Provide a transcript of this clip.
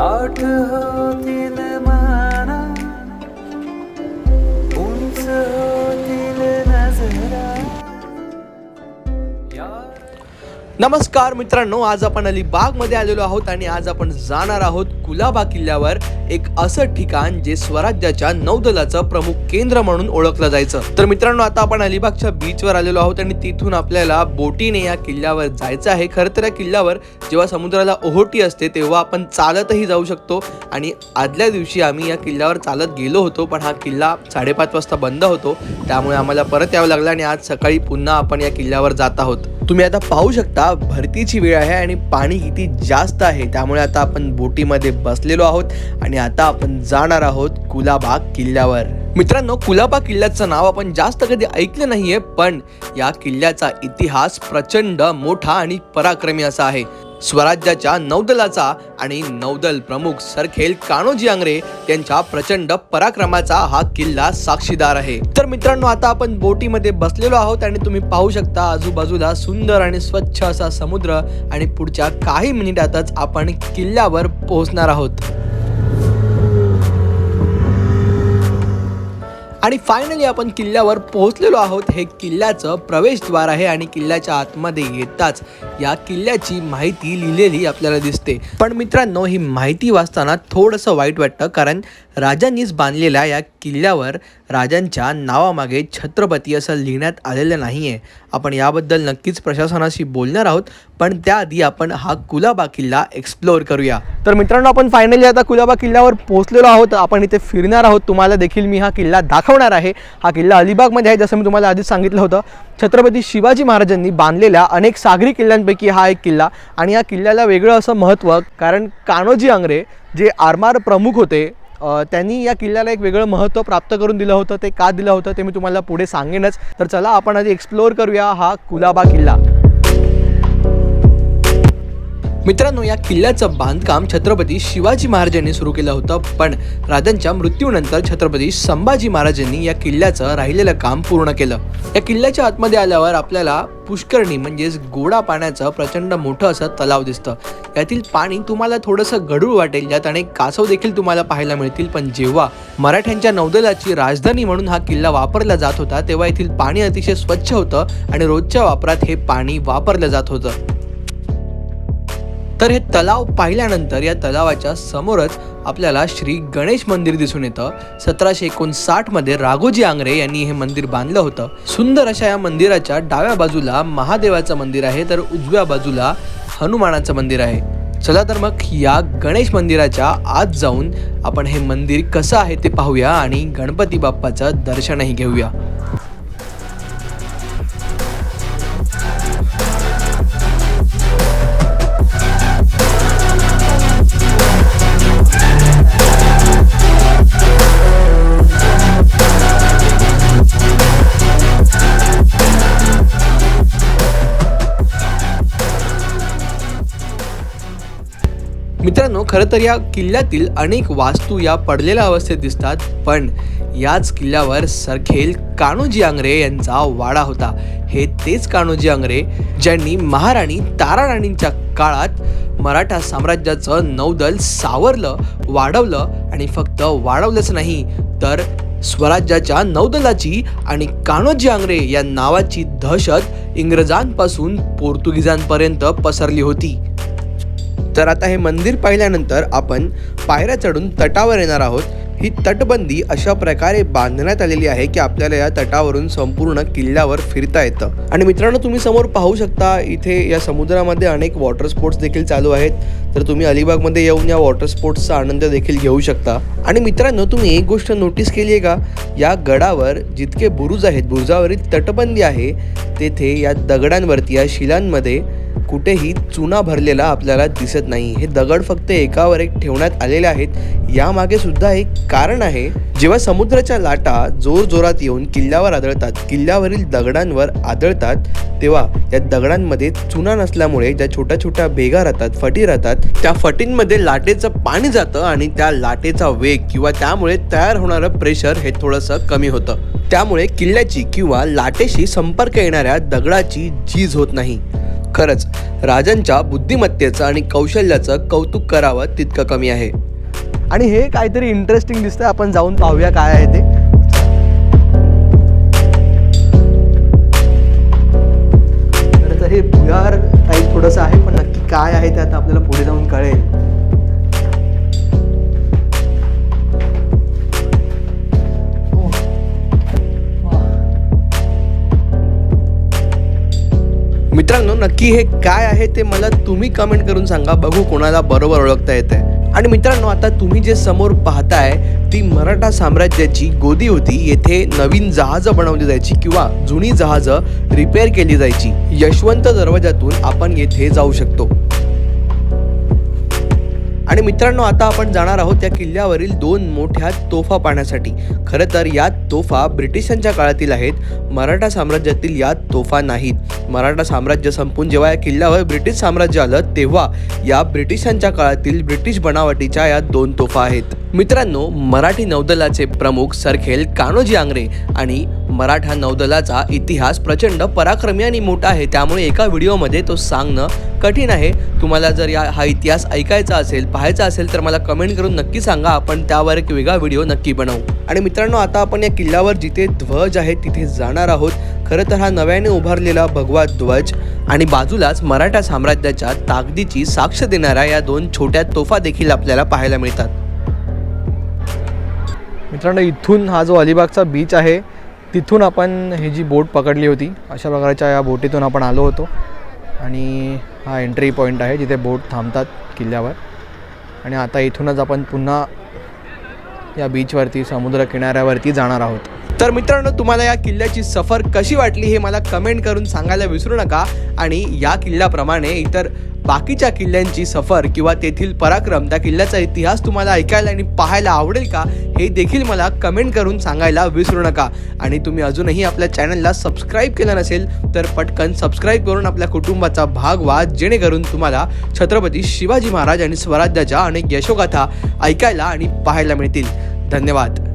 लाट होतील नमस्कार मित्रांनो आज आपण अलिबागमध्ये आलेलो आहोत आणि आज आपण जाणार आहोत कुलाबा किल्ल्यावर एक असं ठिकाण जे स्वराज्याच्या नौदलाचं प्रमुख केंद्र म्हणून ओळखलं जायचं. तर मित्रांनो आता आपण अलिबागच्या बीचवर आलेलो आहोत आणि तिथून आपल्याला बोटीने या किल्ल्यावर जायचं आहे. खरं तर या किल्ल्यावर जेव्हा समुद्राला ओहोटी असते तेव्हा आपण चालतही जाऊ शकतो आणि आदल्या दिवशी आम्ही या किल्ल्यावर चालत गेलो होतो पण हा किल्ला साडेपाच वाजता बंद होतो. त्यामुळे आम्हाला परत यावं लागलं आणि आज सकाळी पुन्हा आपण या किल्ल्यावर जात आहोत. तुम्ही आता पाहू शकता भरतीची वेळ आहे आणि पाणी किती जास्त आहे. त्यामुळे आता आपण बोटीमध्ये बसलेलो आहोत आणि आता आपण जाणार आहोत कुलाबा किल्ल्यावर. मित्रांनो कुलाबा किल्ल्याचं नाव आपण जास्त कधी ऐकलं नाहीये पण या किल्ल्याचा इतिहास प्रचंड मोठा आणि पराक्रमी असा आहे. स्वराज्याच्या नौदलाचा आणि नौदल प्रमुख सरखेल कान्होजी आंग्रे यांच्या प्रचंड पराक्रमाचा हा किल्ला साक्षीदार आहे. तर मित्रांनो आता आपण बोटीमध्ये बसलेलो आहोत आणि तुम्ही पाहू शकता आजूबाजूला सुंदर आणि स्वच्छ असा समुद्र आणि पुढच्या काही मिनिटातच आपण किल्ल्यावर पोहोचणार आहोत. आणि फायनली आपण किल्ल्यावर पोहोचलेलो आहोत. हे किल्ल्याचं प्रवेशद्वार आहे आणि किल्ल्याच्या आतमध्ये येताच या किल्ल्याची माहिती लिहिलेली आपल्याला दिसते. पण मित्रांनो ही माहिती वाचताना थोडंसं वाईट वाटतं कारण राजांनीच बांधलेल्या या किल्ल्यावर राजांच्या नावामागे छत्रपती असं लिहिण्यात आलेलं नाही आहे आपण याबद्दल नक्कीच प्रशासनाशी बोलणार आहोत पण त्याआधी आपण हा कुलाबा किल्ला एक्सप्लोअर करूया. तर मित्रांनो आपण फायनली आता कुलाबा किल्ल्यावर पोहोचलेलो आहोत. आपण इथे फिरणार आहोत. तुम्हाला देखील मी हा किल्ला दाखवणार आहे. हा किल्ला अलिबागमध्ये आहे जसं मी तुम्हाला आधीच सांगितलं होतं. छत्रपती शिवाजी महाराजांनी बांधलेल्या अनेक सागरी किल्ल्यांपैकी हा एक किल्ला आणि या किल्ल्याला वेगळं असं महत्त्व कारण कान्होजी आंग्रे जे आरमार प्रमुख होते त्यांनी या किल्ल्याला एक वेगळं महत्त्व प्राप्त करून दिलं होतं. ते का दिलं होतं ते मी तुम्हाला पुढे सांगेनच. तर चला आपण आधी एक्सप्लोअर करूया हा कुलाबा किल्ला. मित्रांनो या किल्ल्याचं बांधकाम छत्रपती शिवाजी महाराजांनी सुरू केलं होतं पण राजांच्या मृत्यूनंतर छत्रपती संभाजी महाराजांनी या किल्ल्याचं राहिलेलं काम पूर्ण केलं. या किल्ल्याच्या आतमध्ये आल्यावर आपल्याला पुष्करणी म्हणजेच गोडा पाण्याचं प्रचंड मोठं असं तलाव दिसतं. यातील पाणी तुम्हाला थोडंसं गढूळ वाटेल यात अनेक कासव देखील तुम्हाला पाहायला मिळतील पण जेव्हा मराठ्यांच्या नौदलाची राजधानी म्हणून हा किल्ला वापरला जात होता तेव्हा येथील पाणी अतिशय स्वच्छ होतं आणि रोजच्या वापरात हे पाणी वापरलं जात होतं. तर हे तलाव पाहिल्यानंतर या तलावाच्या समोरच आपल्याला श्री गणेश मंदिर दिसून येतं. सतराशे एकोणसाठमध्ये राघोजी आंग्रे यांनी हे मंदिर बांधलं होतं. सुंदर अशा या मंदिराच्या डाव्या बाजूला महादेवाचं मंदिर आहे तर उजव्या बाजूला हनुमानाचं मंदिर आहे. चला तर मग या गणेश मंदिराच्या आत जाऊन आपण हे मंदिर कसं आहे ते पाहूया आणि गणपती बाप्पाचं दर्शनही घेऊया. मित्रांनो खरं तर या किल्ल्यातील अनेक वास्तू या पडलेल्या अवस्थेत दिसतात पण याच किल्ल्यावर सरखेल कान्होजी आंग्रे यांचा वाडा होता. हे तेच कान्होजी आंग्रे ज्यांनी महाराणी ताराराणींच्या काळात मराठा साम्राज्याचं नौदल सावरलं वाढवलं आणि फक्त वाढवलंच नाही तर स्वराज्याच्या नौदलाची आणि कान्होजी आंग्रे या नावाची दहशत इंग्रजांपासून पोर्तुगीजांपर्यंत पसरली होती. तर आता हे मंदिर पाहिल्यानंतर आपण पायऱ्या चढून तटावर येणार आहोत. ही तटबंदी अशा प्रकारे बांधण्यात आलेली आहे की आपल्याला या तटावरून संपूर्ण किल्ल्यावर फिरता येतं. आणि मित्रांनो तुम्ही समोर पाहू शकता इथे या समुद्रामध्ये अनेक वॉटर स्पोर्ट्स देखील चालू आहेत. तर तुम्ही अलिबागमध्ये येऊन या वॉटर स्पोर्ट्सचा आनंद देखील घेऊ शकता. आणि मित्रांनो तुम्ही एक गोष्ट नोटीस केली आहे का? या गडावर जितके बुरुज आहेत बुरुजावरील तटबंदी आहे तेथे या दगडांवरती या शिलांमध्ये कुठेही चुना भरलेला आपल्याला दिसत नाही. हे दगड फक्त एकावर एक ठेवण्यात आलेले आहेत. यामागे सुद्धा एक कारण आहे. जेव्हा समुद्राच्या लाटा जोर जोरात येऊन किल्ल्यावर आदळतात किल्ल्यावरील दगडांवर आदळतात तेव्हा या दगडांमध्ये चुना नसल्यामुळे ज्या छोट्या छोट्या भेगा राहतात फटी राहतात त्या फटींमध्ये लाटेचं पाणी जातं आणि त्या लाटेचा वेग किंवा त्यामुळे तयार होणारं प्रेशर हे थोडंसं कमी होतं. त्यामुळे किल्ल्याची किंवा लाटेशी संपर्क येणाऱ्या दगडाची झीज होत नाही. खरंच राजांच्या बुद्धिमत्तेचं आणि कौशल्याचं कौतुक करावं तितकं कमी आहे. आणि हे काहीतरी इंटरेस्टिंग दिसतंय. आपण जाऊन पाहूया काय आहे ते. तर हे भुयार टाईप थोडंसं आहे पण नक्की काय आहे त्यात मित्रांनो नक्की हे काय आहे ते मला तुम्ही कमेंट करून सांगा. बघू कोणाला बरोबर ओळखता येते आणि मित्रांनो आता तुम्ही जे समोर पाहताय ती मराठा साम्राज्याची गोदी होती. येथे नवीन जहाजं बनवली जायची किंवा जुनी जहाजं रिपेअर केली जायची. यशवंत दरवाजातून आपण येथे जाऊ शकतो. मित्रांनो आता आपण जाणार आहोत त्या किल्ल्यावरील दोन मोठ्या तोफा पाहण्यासाठी. खरं तर या तोफा ब्रिटिशांच्या काळातील आहेत. मराठा साम्राज्यातील या तोफा नाहीत. मराठा साम्राज्य संपून जेव्हा या किल्ल्यावर ब्रिटिश साम्राज्य आलं तेव्हा या ब्रिटिशांच्या काळातील ब्रिटिश बनावटीच्या या दोन तोफा आहेत. मित्रांनो मराठी नौदलाचे प्रमुख सरखेल कान्होजी आंग्रे आणि मराठा नौदलाचा इतिहास प्रचंड पराक्रमी आणि मोठा आहे. त्यामुळे एका व्हिडिओमध्ये तो सांगणं कठीण आहे. तुम्हाला जर या हा इतिहास ऐकायचा असेल पाहायचा असेल तर मला कमेंट करून नक्की सांगा. आपण त्यावर एक वेगळा व्हिडिओ नक्की बनवू. आणि मित्रांनो आता आपण या किल्ल्यावर जिथे ध्वज आहे तिथे जाणार आहोत. खरं तर हा नव्याने उभारलेला भगवा ध्वज आणि बाजूलाच मराठा साम्राज्याच्या ताकदीची साक्ष देणाऱ्या या दोन छोट्या तोफा देखील आपल्याला पाहायला मिळतात. मित्रांनो इथून हा जो अलिबागचा बीच आहे तिथून आपण ही जी बोट पकडली होती अशा प्रकारच्या या बोटीतून आपण आलो होतो. आणि हा एंट्री पॉईंट आहे जिथे बोट थांबतात किल्ल्यावर. आणि आता इथूनच आपण पुन्हा या बीचवरती समुद्र किनाऱ्यावरती जाणार आहोत. तर मित्रांनो तुम्हाला या किल्ल्याची सफर कशी वाटली हे मला कमेंट करून सांगायला विसरू नका. आणि या किल्ल्याप्रमाणे इतर बाकीच्या किल्ल्यांची सफर किंवा तेथील पराक्रम त्या किल्ल्याचा इतिहास तुम्हाला ऐकायला आणि पाहायला आवडेल का हे देखील मला कमेंट करून सांगायला विसरू नका. आणि तुम्ही अजूनही आपल्या चॅनलला सबस्क्राईब केलं नसेल तर पटकन सबस्क्राईब करून आपल्या कुटुंबाचा भाग व्हा जेणेकरून तुम्हाला छत्रपती शिवाजी महाराज आणि स्वराज्याच्या अनेक यशोगाथा ऐकायला आणि पाहायला मिळतील. धन्यवाद.